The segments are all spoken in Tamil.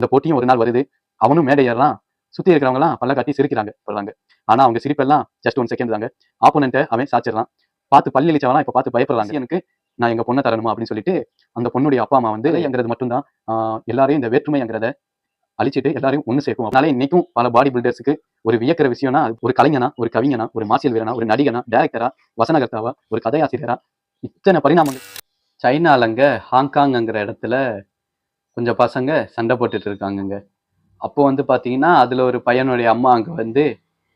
இந்த போட்டியும் ஒரு நாள் வருது. அவனும் மேடை ஏறலாம். சுத்தி இருக்கிறவங்கலாம் பல்ல காட்டி சிரிக்கிறாங்க சொல்றாங்க. ஆனா அவங்க சிரிப்பெல்லாம் ஜஸ்ட் ஒன் செகண்ட் தாங்க. ஆப்போனண்ட்டை அவன் சாச்சிடறான். பார்த்து பள்ளி இழிச்சவனா இப்ப பார்த்து பயப்படுறாங்க. எனக்கு நான் எங்க பொண்ணை தரணுமா? அப்படின்னு சொல்லிட்டு அந்த பொண்ணுடைய அப்பா அம்மா வந்து எங்கிறது மட்டும்தான். எல்லாரையும் இந்த வேற்றுமைங்கிறத அழிச்சிட்டு எல்லாரையும் ஒண்ணு சேர்க்கும். அதனால இன்னைக்கும் பல பாடி பில்டர்ஸுக்கு ஒரு வியக்கிற விஷயம்னா ஒரு கலைஞனா ஒரு கவிஞனா ஒரு மாசியல் வீரனா ஒரு நடிகனா டேரக்டரா வசனகர்த்தாவா ஒரு கதையாசிரியரா இத்தனை பரிணாமங்கள். சைனாலங்க ஹாங்காங்ங்கிற இடத்துல கொஞ்சம் பசங்க சண்டை போட்டுட்டு இருக்காங்கங்க. அப்போ வந்து பார்த்தீங்கன்னா அதில் ஒரு பையனுடைய அம்மா அங்கே வந்து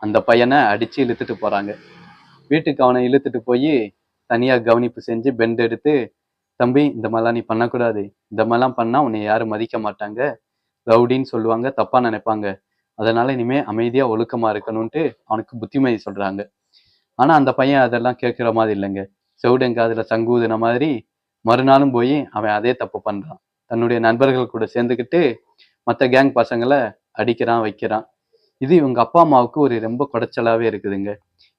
அந்த பையனை அடிச்சு இழுத்துட்டு போறாங்க. வீட்டுக்கு அவனை இழுத்துட்டு போய் தனியாக கவனிப்பு செஞ்சு பெண்ட் எடுத்து தம்பி இந்த மாதிரிலாம் நீ பண்ணக்கூடாது. இந்த மாதிரிலாம் பண்ணா உன்னை யாரும் மதிக்க மாட்டாங்க. ரவுடின்னு சொல்லுவாங்க தப்பாக நினைப்பாங்க. அதனால இனிமே அமைதியா ஒழுக்கமா இருக்கணும்ட்டு அவனுக்கு புத்திமதி சொல்றாங்க. ஆனால் அந்த பையன் அதெல்லாம் கேட்கிற மாதிரி இல்லைங்க. செவுடங்க அதுல சங்கூதுன மாதிரி மறுநாளும் போய் அவன் அதே தப்பு பண்றான். தன்னுடைய நண்பர்கள் கூட சேர்ந்துக்கிட்டு மற்ற கேங் பசங்களை அடிக்கிறான் வைக்கிறான். இது இவங்க அப்பா அம்மாவுக்கு ஒரு ரொம்ப குடைச்சலாவே இருக்குதுங்க.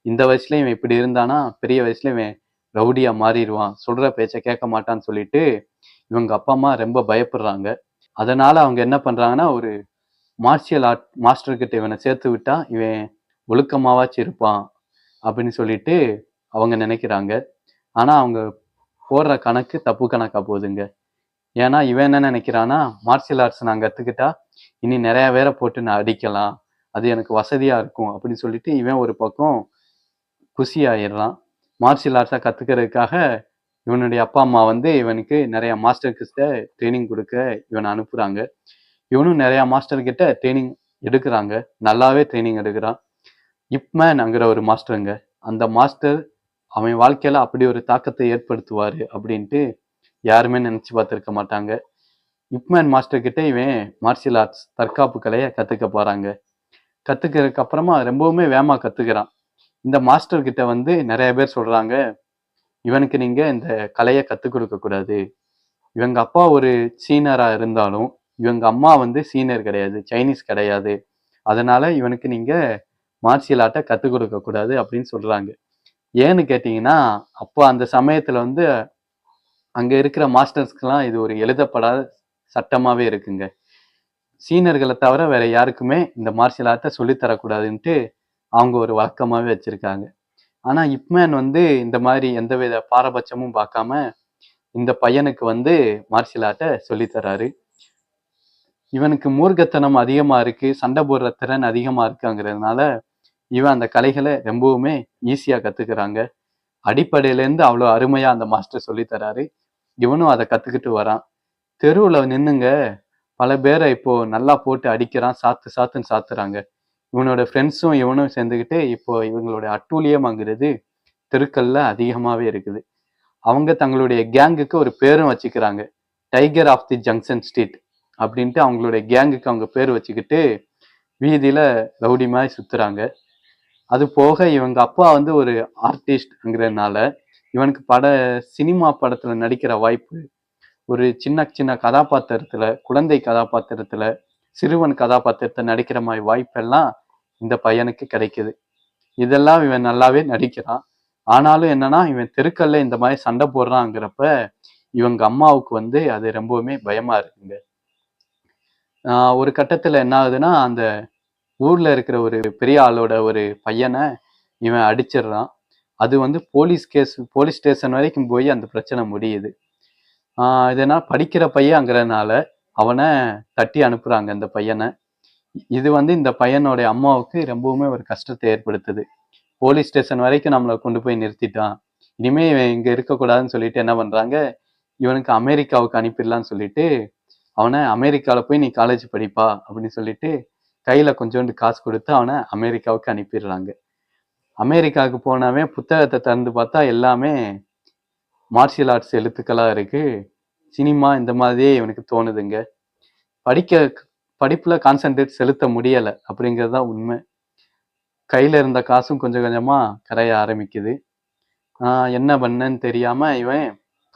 இந்த வயசுல இவன் இப்படி இருந்தானா? பெரிய வயசுல இவன் ரவுடியா மாறிடுவான். சொல்ற பேச்சை கேட்க மாட்டான்னு சொல்லிட்டு இவங்க அப்பா அம்மா ரொம்ப பயப்படுறாங்க. அதனால அவங்க என்ன பண்றாங்கன்னா ஒரு மார்ஷியல் ஆர்ட் மாஸ்டர் கிட்ட இவனை சேர்த்து விட்டா இவன் ஒழுக்கமாவாச்சும் இருப்பான் அப்படின்னு சொல்லிட்டு அவங்க நினைக்கிறாங்க. ஆனா அவங்க போடுற கணக்கு தப்பு கணக்கா போகுதுங்க. ஏன்னா இவன் என்ன நினைக்கிறான்னா மார்ஷியல் ஆர்ட்ஸ் நான் கற்றுக்கிட்டா இனி நிறையா பேரை போட்டு நான் அடிக்கலாம் அது எனக்கு வசதியாக இருக்கும் அப்படின்னு சொல்லிட்டு இவன் ஒரு பக்கம் குஷி ஆயிடுறான். மார்ஷியல் ஆர்ட்ஸை கற்றுக்கிறதுக்காக இவனுடைய அப்பா அம்மா வந்து இவனுக்கு நிறைய மாஸ்டர் கிட்ட ட்ரைனிங் கொடுக்க இவனை அனுப்புகிறாங்க இவனும் நிறையா மாஸ்டர்கிட்ட ட்ரைனிங் எடுக்கிறாங்க. நல்லாவே ட்ரைனிங் எடுக்கிறான். இப்மேன்ங்கிற ஒரு மாஸ்டருங்க அந்த மாஸ்டர் அவன் வாழ்க்கையில் அப்படி ஒரு தாக்கத்தை ஏற்படுத்துவார் அப்படின்ட்டு யாருமே நினைச்சு பார்த்துருக்க மாட்டாங்க. இப்மேன் மாஸ்டர் கிட்ட இவன் மார்ஷியல் ஆர்ட்ஸ் தற்காப்பு கலையை கற்றுக்க போகிறாங்க கற்றுக்கிறதுக்கு அப்புறமா ரொம்பவுமே வேகமாக கற்றுக்கிறான் இந்த மாஸ்டர் கிட்ட வந்து நிறைய பேர் சொல்றாங்க இவனுக்கு நீங்க இந்த கலையை கற்றுக் கொடுக்கக்கூடாது இவங்க அப்பா ஒரு சீனராக இருந்தாலும் இவங்க அம்மா வந்து சீனியர் கிடையாது சைனீஸ் கிடையாது. அதனால இவனுக்கு நீங்க மார்ஷியல் ஆர்ட்டை கற்றுக் கொடுக்கக்கூடாது அப்படின்னு சொல்றாங்க. ஏன்னு கேட்டிங்கன்னா அப்போ அந்த சமயத்தில் வந்து அங்கே இருக்கிற மாஸ்டர்ஸ்க்கெல்லாம் இது ஒரு எழுதப்படாத சட்டமாகவே இருக்குங்க. சீனர்களை தவிர வேற யாருக்குமே இந்த மார்ஷியல் ஆர்ட்டை சொல்லித்தரக்கூடாதுன்ட்டு அவங்க ஒரு வழக்கமாகவே வச்சுருக்காங்க. ஆனால் இப்மேன் வந்து இந்த மாதிரி எந்தவித பாரபட்சமும் பார்க்காம இந்த பையனுக்கு வந்து மார்ஷியல் ஆர்ட்டை சொல்லித்தராரு இவனுக்கு மூர்க்கத்தனம் அதிகமாக இருக்குது சண்டை போடுற திறன் அதிகமாக இருக்குங்கிறதுனால இவன் அந்த கலைகளை ரொம்பவுமே ஈஸியாக கற்றுக்குறாங்க அடிப்படையிலேருந்து அவ்வளோ அருமையாக அந்த மாஸ்டர் சொல்லித்தராரு இவனும் அதை கத்துக்கிட்டு வரான். தெருவில் நின்னுங்க. பல பேரை இப்போ நல்லா போட்டு அடிக்கிறான். சாத்து சாத்துன்னு சாத்துறாங்க. இவனோட ஃப்ரெண்ட்ஸும் இவனும் சேர்ந்துக்கிட்டு இப்போ இவங்களோட அட்டூழியமாங்கிறது தெருக்கல்ல அதிகமாகவே இருக்குது. அவங்க தங்களுடைய கேங்குக்கு ஒரு பேரும் வச்சுக்கிறாங்க. Tiger of the junction street அப்படின்ட்டு அவங்களுடைய கேங்குக்கு அவங்க பேர் வச்சுக்கிட்டு வீதியில ரவுடி மாதிரி சுற்றுறாங்க அது போக இவங்க அப்பா வந்து ஒரு ஆர்டிஸ்ட்ங்கிறதுனால இவனுக்கு பட சினிமா படத்துல நடிக்கிற வாய்ப்பு ஒரு சின்ன சின்ன கதாபாத்திரத்துல குழந்தை கதாபாத்திரத்துல சிறுவன் கதாபாத்திரத்தை நடிக்கிற மாதிரி வாய்ப்பெல்லாம் இந்த பையனுக்கு கிடைக்குது. இதெல்லாம் இவன் நல்லாவே நடிக்கிறான். ஆனாலும் என்னன்னா இவன் தெருக்கல்ல இந்த மாதிரி சண்டை போடுறாங்கிறப்ப இவங்க அம்மாவுக்கு வந்து அது ரொம்பவுமே பயமா இருக்குங்க. ஒரு கட்டத்துல என்ன ஆகுதுன்னா அந்த ஊர்ல இருக்கிற ஒரு பெரிய ஆளோட ஒரு பையனை இவன் அடிச்சிடுறான். அது வந்து போலீஸ் கேஸ் போலீஸ் ஸ்டேஷன் வரைக்கும் போய் அந்த பிரச்சனை முடியுது. இதனால் படிக்கிற பையங்கிறதுனால அவனை தட்டி அனுப்புகிறாங்க அந்த பையனை. இது வந்து இந்த பையனுடைய அம்மாவுக்கு ரொம்பவுமே ஒரு கஷ்டத்தை ஏற்படுத்துது. போலீஸ் ஸ்டேஷன் வரைக்கும் நம்மளை கொண்டு போய் நிறுத்திட்டான். இனிமே இவன் இங்கே இருக்கக்கூடாதுன்னு சொல்லிட்டு என்ன பண்ணுறாங்க இவனுக்கு அமெரிக்காவுக்கு அனுப்பிடலான்னு சொல்லிட்டு அவனை அமெரிக்காவில் போய் நீ காலேஜ் படிப்பா அப்படின்னு சொல்லிட்டு கையில் கொஞ்சோண்டு காசு கொடுத்து அவனை அமெரிக்காவுக்கு அனுப்பிடுறாங்க. அமெரிக்காவுக்கு போனாவே புத்தகத்தை திறந்து பார்த்தா எல்லாமே மார்ஷியல் ஆர்ட்ஸ் எழுத்துக்களாக இருக்குது சினிமா இந்த மாதிரியே இவனுக்கு தோணுதுங்க. படிக்க படிப்பில் கான்சென்ட்ரேட் செலுத்த முடியலை அப்படிங்கிறது தான் உண்மை. கையில் இருந்த காசும் கொஞ்சம் கொஞ்சமாக கரைய ஆரம்பிக்குது. என்ன பண்ணன்னு தெரியாமல் இவன்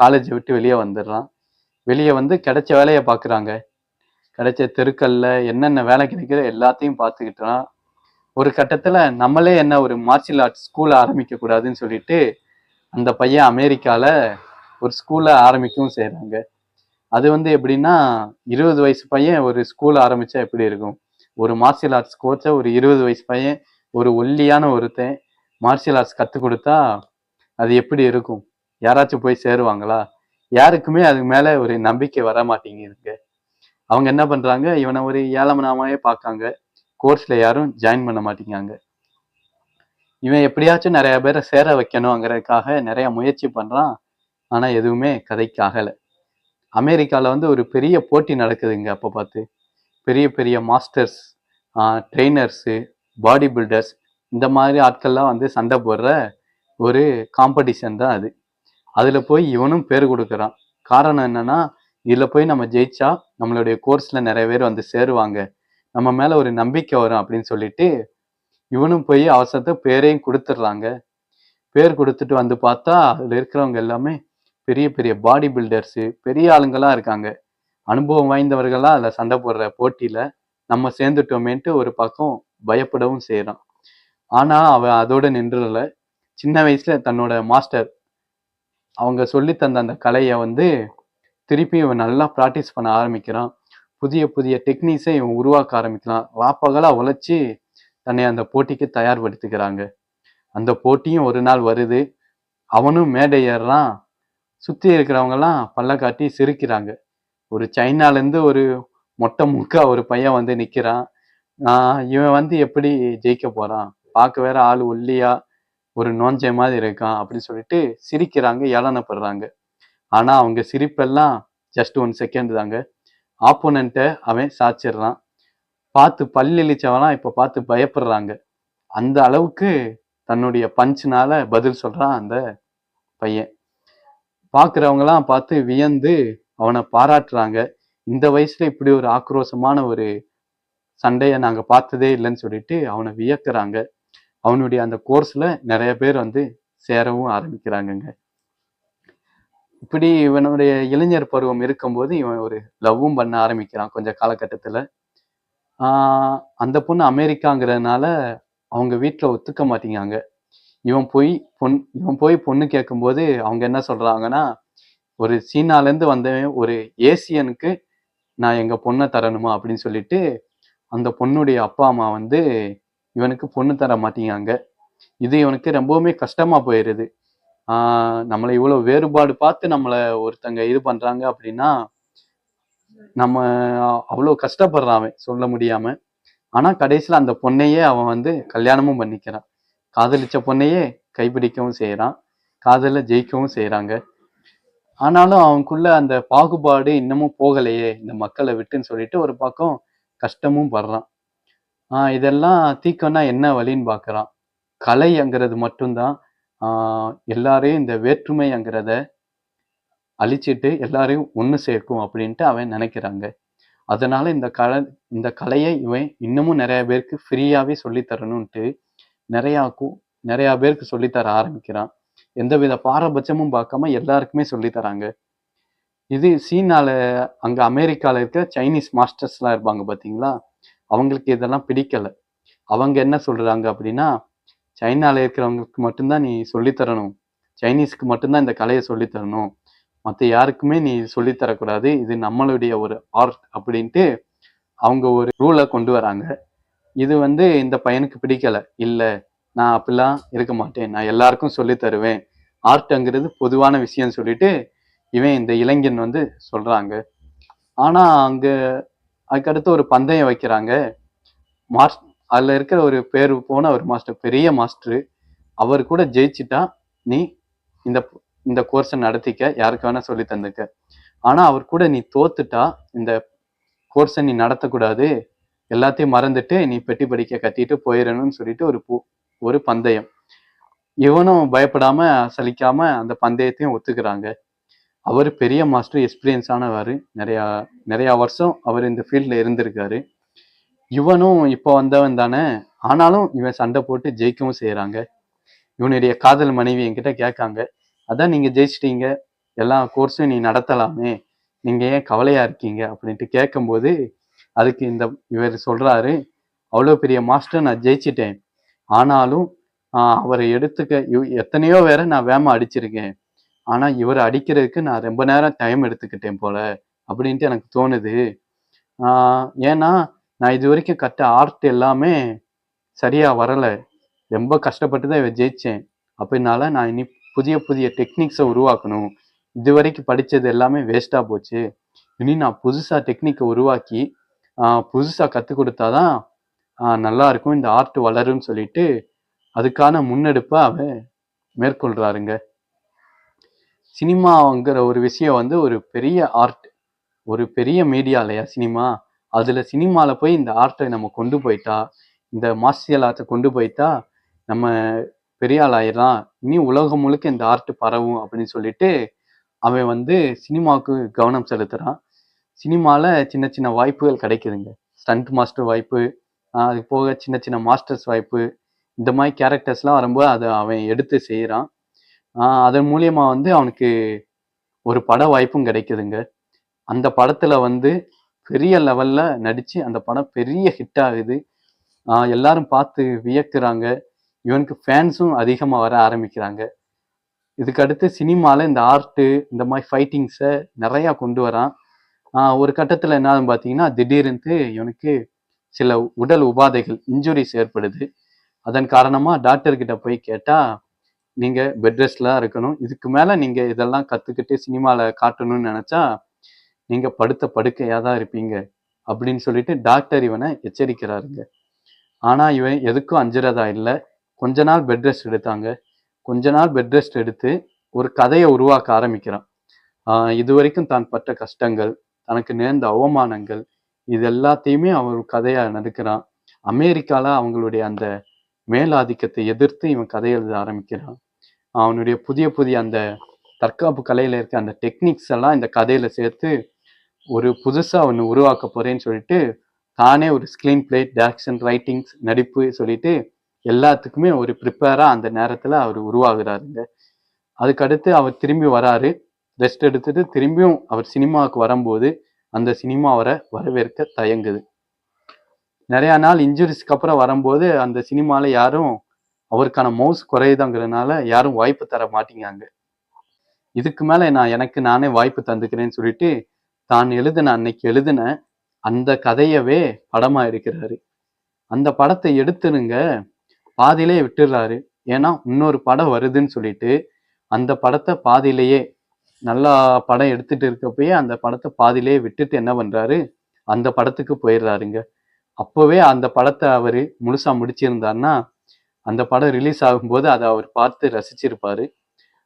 காலேஜை விட்டு வெளியே வந்துடுறான். வெளியே வந்து கிடைச்ச வேலையை பார்க்குறாங்க. கிடைச்ச தெருக்கல்ல என்னென்ன வேலை கிடைக்கிற எல்லாத்தையும் பார்த்துக்கிட்டான் ஒரு கட்டத்துல நம்மளே என்ன ஒரு மார்ஷியல் ஆர்ட்ஸ் ஸ்கூல் ஆரம்பிக்க கூடாதுன்னு சொல்லிட்டு அந்த பையன் அமெரிக்கால ஒரு ஸ்கூலை ஆரம்பிக்கவும் செய்கிறாங்க அது வந்து எப்படின்னா இருபது வயசு பையன் ஒரு ஸ்கூல் ஆரம்பிச்சா எப்படி இருக்கும்? ஒரு மார்ஷியல் ஆர்ட்ஸ் கோச்சை ஒரு இருபது வயசு பையன் ஒரு ஒல்லியான ஒருத்தன் மார்ஷியல் ஆர்ட்ஸ் கற்றுக் கொடுத்தா அது எப்படி இருக்கும்? யாராச்சும் போய் சேருவாங்களா? யாருக்குமே அது மேலே ஒரு நம்பிக்கை வர மாட்டேங்குதுங்க அவங்க என்ன பண்ணுறாங்க இவனை ஒரு ஏழமனாவே பார்க்காங்க. கோர்ஸில் யாரும் ஜாயின் பண்ண மாட்டேங்காங்க இவன் எப்படியாச்சும் நிறைய பேரை சேர வைக்கணுங்கிறதுக்காக நிறைய முயற்சி பண்ணுறான் ஆனால் எதுவுமே கதைக்கு ஆகலை அமெரிக்காவில் வந்து ஒரு பெரிய போட்டி நடக்குதுங்க அப்போ பார்த்து. பெரிய பெரிய மாஸ்டர்ஸ் ட்ரெயினர்ஸு பாடி பில்டர்ஸ் இந்த மாதிரி ஆட்கள்லாம் வந்து சண்டை போடுற ஒரு காம்படிஷன் தான் அது. அதில் போய் இவனும் பேர் கொடுக்குறான். காரணம் என்னென்னா இதில் போய் நம்ம ஜெயிச்சா நம்மளுடைய கோர்ஸில் நிறைய பேர் வந்து சேருவாங்க. நம்ம மேலே ஒரு நம்பிக்கை வரும் அப்படின்னு சொல்லிட்டு இவனும் போய் அவசரத்தை பேரையும் கொடுத்துட்றாங்க பேர் கொடுத்துட்டு வந்து பார்த்தா அதில் இருக்கிறவங்க எல்லாமே பெரிய பெரிய பாடி பில்டர்ஸு பெரிய ஆளுங்களாக இருக்காங்க. அனுபவம் வாய்ந்தவர்களாக அதில் சண்டை போடுற போட்டியில் நம்ம சேர்ந்துட்டோமேன்ட்டு ஒரு பக்கம் பயப்படவும் செய்கிறான் ஆனால் அவன் அதோட நின்றுல சின்ன வயசில் தன்னோட மாஸ்டர் அவங்க சொல்லி தந்த அந்த கலையை வந்து திருப்பி இவன் நல்லா ப்ராக்டிஸ் பண்ண ஆரம்பிக்கிறான். புதிய புதிய டெக்னிக்ஸை இவன் உருவாக்க ஆரம்பிக்கலாம். லாப்பகலாக உழைச்சி தன்னை அந்த போட்டிக்கு தயார்படுத்திக்கிறாங்க. அந்த போட்டியும் ஒரு நாள் வருது. அவனும் மேடை ஏறுறான் சுற்றி இருக்கிறவங்கலாம் பல்ல காட்டி சிரிக்கிறாங்க. ஒரு சைனாலேருந்து ஒரு மொட்டை முக்கா ஒரு பையன் வந்து நிற்கிறான் நான் இவன் வந்து எப்படி ஜெயிக்க போகிறான் பார்க்க வேற ஆள் ஒல்லியா? ஒரு நோஞ்சை மாதிரி இருக்கான். அப்படின்னு சொல்லிட்டு சிரிக்கிறாங்க ஏளனப்படுறாங்க. ஆனால் அவங்க சிரிப்பெல்லாம் ஜஸ்ட் ஒன் செகண்ட் தாங்க. ஆப்போனண்ட்டை அவன் சாச்சிடுறான். பார்த்து பல்லிழிச்சவனா இப்போ பார்த்து பயப்படுறாங்க. அந்த அளவுக்கு தன்னுடைய பஞ்சினால பதில் சொல்கிறான் அந்த பையன். பார்க்குறவங்களாம் பார்த்து வியந்து அவனை பாராட்டுறாங்க. இந்த வயசுல இப்படி ஒரு ஆக்ரோஷமான ஒரு சண்டையை நாங்கள் பார்த்ததே இல்லைன்னு சொல்லிட்டு அவனை வியக்குறாங்க. அவனுடைய அந்த கோர்ஸில் நிறைய பேர் வந்து சேரவும் ஆரம்பிக்கிறாங்கங்க. இப்படி இவனுடைய இளைஞர் பருவம் இருக்கும்போது இவன் ஒரு லவ்வும் பண்ண ஆரம்பிக்கிறான் கொஞ்சம் காலகட்டத்தில். அந்த பொண்ணு அமெரிக்காங்கிறதுனால அவங்க வீட்டில் ஒத்துக்க மாட்டேங்காங்க இவன் போய் பொன் இவன் போய் பொண்ணு கேட்கும்போது அவங்க என்ன சொல்கிறாங்கன்னா ஒரு சீனாலேருந்து வந்தவன் ஒரு ஏசியனுக்கு நான் எங்கள் பொண்ணை தரணுமா அப்படின்னு சொல்லிட்டு அந்த பொண்ணுடைய அப்பா அம்மா வந்து இவனுக்கு பொண்ணு தர மாட்டேங்காங்க இது இவனுக்கு ரொம்பவுமே கஷ்டமாக போயிடுது நம்மளை இவ்வளோ வேறுபாடு பார்த்து நம்மளை ஒருத்தங்க இது பண்ணுறாங்க அப்படின்னா நம்ம அவ்வளோ கஷ்டப்படுறான் அவன் சொல்ல முடியாம. ஆனால் கடைசியில் அந்த பொண்ணையே அவன் வந்து கல்யாணமும் பண்ணிக்கிறான். காதலிச்ச பொண்ணையே கைப்பிடிக்கவும் செய்கிறான் காதலில் ஜெயிக்கவும் செய்கிறாங்க ஆனாலும் அவனுக்குள்ள அந்த பாகுபாடு இன்னமும் போகலையே இந்த மக்களை விட்டுன்னு சொல்லிட்டு ஒரு பக்கம் கஷ்டமும் படுறான். இதெல்லாம் தீக்கம்னா என்ன வழின்னு பார்க்குறான் கலைங்கிறது மட்டும்தான். எல்லாரையும் இந்த வேற்றுமைங்கிறத அழிச்சிட்டு எல்லாரையும் ஒன்று சேர்க்கும் அப்படின்ட்டு அவன் நினைக்கிறாங்க. அதனால இந்த கலை இந்த கலையை இவன் இன்னமும் நிறைய பேருக்கு ஃப்ரீயாகவே சொல்லி நிறையா நிறையா பேருக்கு சொல்லித்தர ஆரம்பிக்கிறான். எந்தவித பாரபட்சமும் பார்க்காம எல்லாருக்குமே சொல்லித் தராங்க. இது சீனால அங்க அமெரிக்கால இருக்கிற சைனீஸ் மாஸ்டர்ஸ்லாம் இருப்பாங்க பார்த்தீங்களா அவங்களுக்கு இதெல்லாம் பிடிக்கல. அவங்க என்ன சொல்றாங்க அப்படின்னா சைனால இருக்கிறவங்களுக்கு மட்டும்தான் நீ சொல்லித் தரணும். சைனீஸ்க்கு மட்டும்தான் இந்த கலையை சொல்லித் தரணும். மற்ற யாருக்குமே நீ சொல்லித் தரக்கூடாது. இது நம்மளுடைய ஒரு ஆர்ட் அப்படின்ட்டு அவங்க ஒரு ரூலை கொண்டு வராங்க. இது வந்து இந்த பையனுக்கு பிடிக்கலை. இல்லை நான் அப்படிலாம் இருக்க மாட்டேன். நான் எல்லாருக்கும் சொல்லித் தருவேன். ஆர்ட்ங்கிறது பொதுவான விஷயம் சொல்லிட்டு இவன் இந்த இளைஞன் வந்து சொல்கிறாங்க ஆனால் அங்கே அதுக்கடுத்து ஒரு பந்தயம் வைக்கிறாங்க. மார்ச் அதில் இருக்கிற ஒரு பேர் போன ஒரு மாஸ்டர் பெரிய மாஸ்டரு அவர் கூட ஜெயிச்சிட்டா நீ இந்த இந்த கோர்ஸை நடத்திக்க யாருக்கு வேணா சொல்லி தந்துக்க ஆனால் அவர் கூட நீ தோத்துட்டா இந்த கோர்ஸை நீ நடத்தக்கூடாது. எல்லாத்தையும் மறந்துட்டு நீ பெட்டி படிக்க கட்டிட்டு போயிடணும்னு சொல்லிட்டு ஒரு பூ ஒரு பந்தயம். இவனும் பயப்படாம சலிக்காம அந்த பந்தயத்தையும் ஒத்துக்கிறாங்க. அவர் பெரிய மாஸ்டர் எக்ஸ்பீரியன்ஸ் ஆனவர். நிறையா நிறையா வருஷம் அவர் இந்த ஃபீல்டில் இருந்திருக்காரு. இவனும் இப்போ வந்தவன் தானே. ஆனாலும் இவன் சண்டை போட்டு ஜெயிக்கவும் செய்கிறாங்க இவனுடைய காதல் மனைவி என்கிட்ட கேட்காங்க. அதான் நீங்கள் ஜெயிச்சிட்டீங்க. எல்லா கோர்ஸும் நீ நடத்தலாமே. நீங்கள் ஏன் கவலையாக இருக்கீங்க? அப்படின்ட்டு கேட்கும்போது அதுக்கு இந்த இவர் சொல்கிறாரு அவ்வளோ பெரிய மாஸ்டர் நான் ஜெயிச்சிட்டேன். ஆனாலும் அவரை எடுத்துக்க இவ்- எத்தனையோ வேற நான் வேம அடிச்சிருக்கேன். ஆனால் இவரை அடிக்கிறதுக்கு நான் ரொம்ப நேரம் டைம் எடுத்துக்கிட்டேன் போல. அப்படின்ட்டு எனக்கு தோணுது. ஏன்னா நான் இது வரைக்கும் கற்ற ஆர்ட் எல்லாமே சரியாக வரலை. ரொம்ப கஷ்டப்பட்டு தான் இவ ஜெயிச்சேன். அப்படின்னால நான் இனி புதிய புதிய டெக்னிக்ஸை உருவாக்கணும். இது வரைக்கும் படித்தது எல்லாமே வேஸ்ட்டாக போச்சு. இனி நான் புதுசாக டெக்னிக்கை உருவாக்கி புதுசாக கற்றுக் கொடுத்தா தான் நல்லா இருக்கும். இந்த ஆர்ட் வளரும்னு சொல்லிட்டு அதுக்கான முன்னெடுப்பை அவன் மேற்கொள்கிறாருங்க சினிமாங்கிற ஒரு விஷயம் வந்து ஒரு பெரிய ஆர்ட் ஒரு பெரிய மீடியா இல்லையா சினிமா? அதில் சினிமாவில் போய் இந்த ஆர்ட்டை நம்ம கொண்டு போயிட்டா இந்த மார்ஷியல் ஆர்ட்டை கொண்டு போயிட்டா நம்ம பெரிய ஆள் ஆயிடலாம். இனி உலகம் முழுக்க இந்த ஆர்ட் பரவும் அப்படின்னு சொல்லிட்டு அவன் வந்து சினிமாவுக்கு கவனம் செலுத்துகிறான் சினிமாவில் சின்ன சின்ன வாய்ப்புகள் கிடைக்குதுங்க. ஸ்டண்ட் மாஸ்டர் வாய்ப்பு அது போக சின்ன சின்ன மாஸ்டர்ஸ் வாய்ப்பு இந்த மாதிரி கேரக்டர்ஸ்லாம் வரும்போது அதை அவன் எடுத்து செய்கிறான் அதன் மூலியமாக வந்து அவனுக்கு ஒரு பட வாய்ப்பும் கிடைக்குதுங்க. அந்த படத்தில் வந்து பெரிய லெவல்ல நடிச்சு அந்த படம் பெரிய ஹிட் ஆகுது. எல்லாரும் பார்த்து வியக்குறாங்க. இவனுக்கு ஃபேன்ஸும் அதிகமாக வர ஆரம்பிக்கிறாங்க. இதுக்கு அடுத்து இந்த ஆர்ட்டு இந்த மாதிரி ஃபைட்டிங்ஸை நிறையா கொண்டு வரான். ஒரு கட்டத்தில் என்ன பார்த்தீங்கன்னா திடீர்னு இவனுக்கு சில உடல் உபாதைகள் இன்ஜுரிஸ் ஏற்படுது. அதன் காரணமாக டாக்டர்கிட்ட போய் கேட்டால் நீங்கள் பெட் ரெஸ்ட்ல இருக்கணும். இதுக்கு மேலே நீங்கள் இதெல்லாம் கற்றுக்கிட்டு சினிமாவில் காட்டணும்னு நினச்சா நீங்க படுத்த படுக்கையாக தான் இருப்பீங்க அப்படின்னு சொல்லிட்டு டாக்டர் இவனை எச்சரிக்கிறாருங்க. ஆனா இவன் எதுக்கும் அஞ்சுறதா இல்லை. கொஞ்ச நாள் பெட் ரெஸ்ட் எடுத்தாங்க. கொஞ்ச நாள் பெட் ரெஸ்ட் எடுத்து ஒரு கதையை உருவாக்க ஆரம்பிக்கிறான். இது வரைக்கும் தான் பட்ட கஷ்டங்கள் தனக்கு நேர்ந்த அவமானங்கள் இது எல்லாத்தையுமே அவன் கதையாக கதையா நடுக்கிறான். அமெரிக்கால அவங்களுடைய அந்த மேலாதிக்கத்தை எதிர்த்து இவன் கதை எழுத ஆரம்பிக்கிறான். அவனுடைய புதிய புதிய அந்த தற்காப்பு கலையில இருக்க அந்த டெக்னிக்ஸ் எல்லாம் இந்த கதையில சேர்த்து ஒரு புதுசாக ஒன்று உருவாக்க போறேன்னு சொல்லிட்டு தானே ஒரு ஸ்க்ரீன் பிளே டேரக்ஷன் ரைட்டிங்ஸ் நடிப்பு சொல்லிட்டு எல்லாத்துக்குமே ஒரு ப்ரிப்பேராக அந்த நேரத்தில் அவர் உருவாகுறாருங்க. அதுக்கடுத்து அவர் திரும்பி வராரு. ரெஸ்ட் எடுத்துட்டு திரும்பியும் அவர் சினிமாவுக்கு வரும்போது அந்த சினிமா அவரை வரவேற்க தயங்குது. நிறையா நாள் இன்ஜுரிஸ்க்கு அப்புறம் வரும்போது அந்த சினிமாவில் யாரும் அவருக்கான மவுஸ் குறையுதாங்கிறதுனால யாரும் வாய்ப்பு தர மாட்டேங்காங்க இதுக்கு மேலே நான் எனக்கு நானே வாய்ப்பு தந்துக்கிறேன்னு சொல்லிட்டு தான் எழுதின அன்னைக்கு எழுதின அந்த கதையவே படமா இருக்கிறாரு அந்த படத்தை எடுத்துருங்க பாதியிலே விட்டுடுறாரு ஏன்னா இன்னொரு படம் வருதுன்னு சொல்லிட்டு அந்த படத்தை பாதியிலேயே நல்லா படம் எடுத்துட்டு இருக்கப்பயே அந்த படத்தை பாதியிலேயே விட்டுட்டு என்ன பண்றாரு? அந்த படத்துக்கு போயிடுறாருங்க அப்போவே அந்த படத்தை அவர் முழுசா முடிச்சிருந்தாருன்னா அந்த படம் ரிலீஸ் ஆகும்போது அதை அவர் பார்த்து ரசிச்சிருப்பாரு.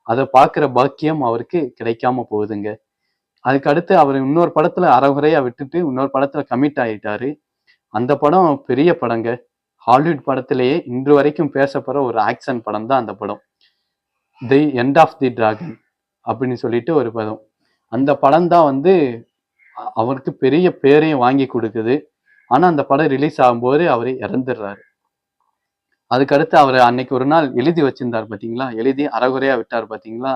அதை பார்க்குற பாக்கியம் அவருக்கு கிடைக்காம போகுதுங்க. அதுக்கு அடுத்து அவர் இன்னொரு படத்துல அறகுறையா விட்டுட்டு இன்னொரு படத்துல கமிட் ஆயிட்டாரு. அந்த படம் பெரிய படங்க. ஹாலிவுட் படத்திலேயே இன்று வரைக்கும் பேசப்படுற ஒரு ஆக்ஷன் படம் தான் அந்த படம். The end of the dragon அப்படின்னு சொல்லிட்டு ஒரு படம். அந்த படம் தான் வந்து அவருக்கு பெரிய பேரையும் வாங்கி கொடுக்குது. ஆனா அந்த படம் ரிலீஸ் ஆகும்போது அவர் இறந்துடுறாரு. அதுக்கடுத்து அவர் அன்னைக்கு ஒரு நாள் எழுதி வச்சிருந்தார் பார்த்தீங்களா எழுதி அறகுறையா விட்டார் பார்த்தீங்களா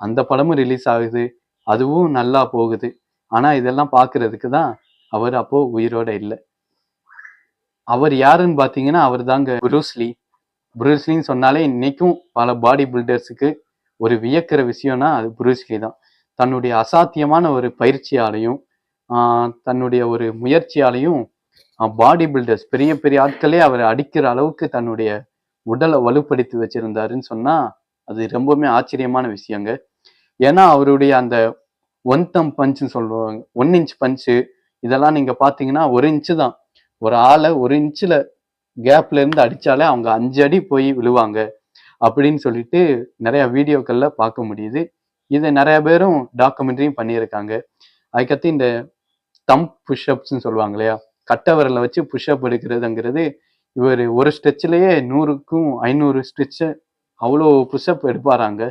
அந்த படமும் ரிலீஸ் ஆகுது. அதுவும் நல்லா போகுது. ஆனா இதெல்லாம் பார்க்கறதுக்கு தான் அவர் அப்போ உயிரோட இல்லை. அவர் யாருன்னு பாத்தீங்கன்னா அவர் தாங்க புரூஸ்லி புரூஸ்லின்னு சொன்னாலே இன்னைக்கும் பல பாடி பில்டர்ஸுக்கு ஒரு வியக்கிற விஷயம்னா அது புரூஸ்லி தான். தன்னுடைய அசாத்தியமான ஒரு பயிற்சியாலையும் தன்னுடைய ஒரு முயற்சியாலையும் பாடி பில்டர்ஸ் பெரிய பெரிய ஆட்களே அவர் அடிக்கிற அளவுக்கு தன்னுடைய உடலை வலுப்படுத்தி வச்சிருந்தாருன்னு சொன்னா அது ரொம்பவுமே ஆச்சரியமான விஷயங்க. ஏன்னா அவருடைய அந்த ஒன் தம் பஞ்சுன்னு சொல்லுவாங்க. ஒன் இன்ச் பஞ்சு இதெல்லாம் நீங்க பாத்தீங்கன்னா ஒரு இன்ச்சு தான். ஒரு ஆளை ஒரு இன்ச்சில் கேப்ல இருந்து அடிச்சாலே அவங்க அஞ்சு அடி போய் விழுவாங்க. அப்படின்னு சொல்லிட்டு நிறைய வீடியோக்கள்ல பார்க்க முடியுது. இதை நிறைய பேரும் டாக்குமெண்ட்ரியும் பண்ணியிருக்காங்க. அதுக்கடுத்து இந்த தம் புஷ்அப்ஸ்ன்னு சொல்லுவாங்க இல்லையா? கட்டவரில் வச்சு புஷ்அப் எடுக்கிறதுங்கிறது இவர் ஒரு ஸ்ட்ரெச்சிலேயே நூறுக்கும் ஐநூறு ஸ்ட்ரெச்சு அவ்வளோ புஷ்அப் எடுப்பாராங்க.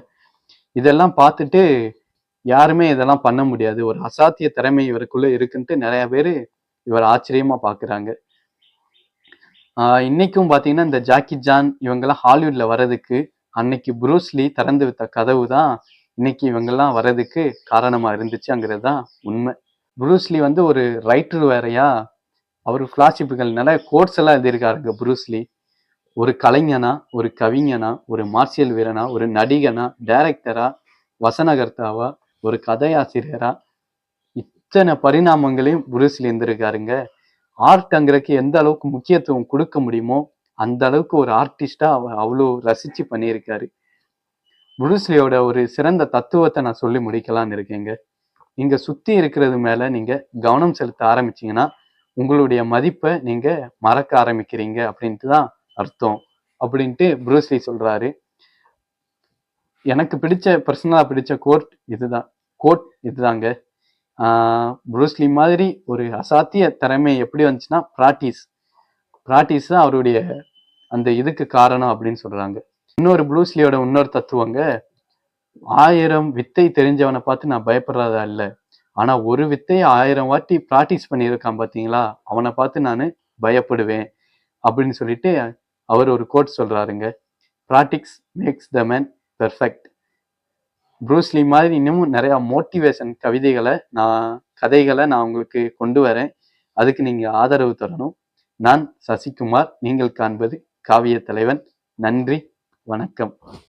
இதெல்லாம் பார்த்துட்டு யாருமே இதெல்லாம் பண்ண முடியாது. ஒரு அசாத்திய திறமை இவருக்குள்ள இருக்குன்ட்டு நிறைய பேர் இவர் ஆச்சரியமா பார்க்குறாங்க இன்னைக்கும் பார்த்தீங்கன்னா இந்த ஜாக்கி ஜான் இவங்கெல்லாம் ஹாலிவுட்ல வர்றதுக்கு அன்னைக்கு புரூஸ்லி திறந்து வித்த கதவு தான் இன்னைக்கு இவங்கெல்லாம் வர்றதுக்கு காரணமா இருந்துச்சுங்கிறது தான் உண்மை. புரூஸ்லி வந்து ஒரு ரைட்டர் வேறையா? அவர் பிளாசிப்புகள் கோட்ஸ் எல்லாம் எழுதியிருக்காருங்க புரூஸ்லி ஒரு கலைஞனா ஒரு கவிஞனா ஒரு மார்ஷியல் வீரனா ஒரு நடிகனா டைரக்டரா வசனகர்த்தாவா ஒரு கதையாசிரியரா இத்தனை பரிணாமங்களையும் புரூஸ்லி இருந்திருக்காருங்க ஆர்ட்ங்கிறதுக்கு எந்த அளவுக்கு முக்கியத்துவம் கொடுக்க முடியுமோ அந்த அளவுக்கு ஒரு ஆர்டிஸ்டா அவர் அவ்வளோ ரசிச்சு பண்ணியிருக்காரு. புருஸ்லியோட ஒரு சிறந்த தத்துவத்தை நான் சொல்லி முடிக்கலாம்னு இருக்கேங்க. நீங்க சுத்தி இருக்கிறது மேல நீங்க கவனம் செலுத்த ஆரம்பிச்சீங்கன்னா உங்களுடைய மதிப்பை நீங்க மறக்க ஆரம்பிக்கிறீங்க அப்படின்ட்டு தான் அர்த்தம். அப்படின்ட்டு புரூஸ்லி சொல்றாரு. எனக்கு பிடிச்ச பர்சனலாக பிடிச்ச கோர்ட் இதுதான். கோட் இதுதாங்க. ஆஹ் புரூஸ்லி மாதிரி ஒரு அசாத்திய திறமை எப்படி வந்துச்சுன்னா ப்ராக்டிஸ் ப்ராக்டிஸ் தான் அவருடைய அந்த இதுக்கு காரணம் அப்படின்னு சொல்கிறாங்க இன்னொரு ப்ளூஸ்லியோட இன்னொரு தத்துவங்க ஆயிரம் வித்தை தெரிஞ்சவனை பார்த்து நான் பயப்படுறதா இல்லை. ஆனால் ஒரு வித்தையை ஆயிரம் வாட்டி ப்ராக்டிஸ் பண்ணியிருக்கான் பார்த்தீங்களா? அவனை பார்த்து நான் பயப்படுவேன். அப்படின்னு சொல்லிட்டு அவர் ஒரு கோட் சொல்கிறாருங்க practice makes the man perfect Bruce Lee மாதிரி இன்னமும் நிறையா மோட்டிவேஷன் கவிதைகளை நான் கதைகளை நான் உங்களுக்கு கொண்டு வரேன். அதுக்கு நீங்கள் ஆதரவு தரணும். நான் சசிகுமார் நீங்கள் காண்பது காவிய தலைவன். நன்றி வணக்கம்.